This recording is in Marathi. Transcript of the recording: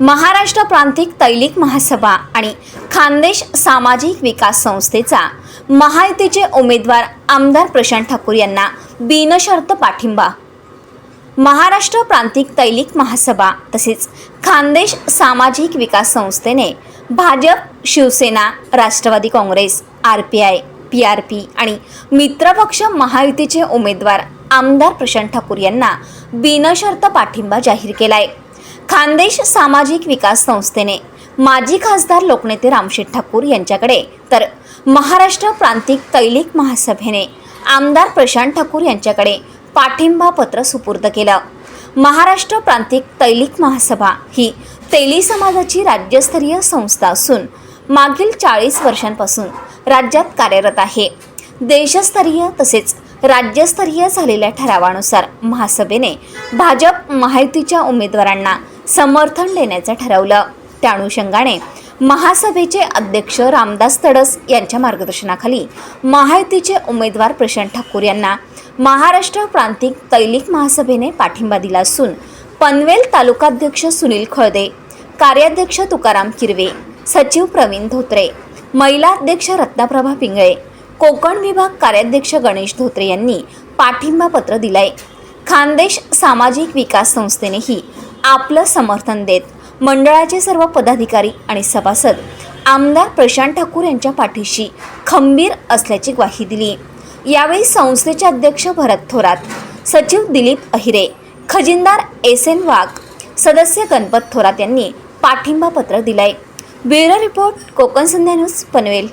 महाराष्ट्र प्रांतिक तैलिक महासभा आणि खानदेश सामाजिक विकास संस्थेचा महायुतीचे उमेदवार आमदार प्रशांत ठाकूर यांना बिनशर्त पाठिंबा. महाराष्ट्र प्रांतिक तैलिक महासभा तसेच खानदेश सामाजिक विकास संस्थेने Bhajap Shivsena Rashtravadi Congress R P I P R P आणि मित्रपक्ष महायुतीचे उमेदवार आमदार प्रशांत ठाकूर यांना बिनशर्त पाठिंबा जाहीर केला आहे खानदेश सामाजिक विकास संस्थेने माजी खासदार लोकनेते रामशेठ ठाकूर यांच्याकडे तर महाराष्ट्र प्रांतिक तैलिक महासभेने आमदार प्रशांत ठाकूर यांच्याकडे पाठिंबा पत्र सुपूर्द केलं. महाराष्ट्र प्रांतिक तैलिक महासभा ही तेली समाजाची राज्यस्तरीय संस्था असून मागील चाळीस वर्षांपासून राज्यात कार्यरत आहे. देशस्तरीय तसेच राज्यस्तरीय झालेल्या ठरावानुसार महासभेने भाजप महायुतीच्या उमेदवारांना समर्थन देण्याचं ठरवलं. त्या अनुषंगाने महासभेचे अध्यक्ष रामदास तडस यांच्या मार्गदर्शनाखाली महायुतीचे उमेदवार प्रशांत ठाकूर यांना महाराष्ट्र प्रांतिक तैलिक महासभेने पाठिंबा दिला असून पनवेल तालुकाध्यक्ष सुनील खळदे कार्याध्यक्ष तुकाराम किरवे सचिव प्रवीण धोत्रे महिला अध्यक्ष रत्नाप्रभा पिंगळे कोकण विभाग कार्याध्यक्ष गणेश धोत्रे यांनी पाठिंबा पत्र दिलंय. खानदेश सामाजिक विकास संस्थेनेही आपलं समर्थन देत मंडळाचे सर्व पदाधिकारी आणि सभासद आमदार प्रशांत ठाकूर यांच्या पाठीशी खंबीर असल्याची ग्वाही दिली. यावेळी संस्थेचे अध्यक्ष भरत थोरात सचिव दिलीप अहिरे खजिनदार एस एन वाघ सदस्य गणपत थोरात यांनी पाठिंबा पत्र दिलाय. Bureau report Konkan Sandhya news Panvel.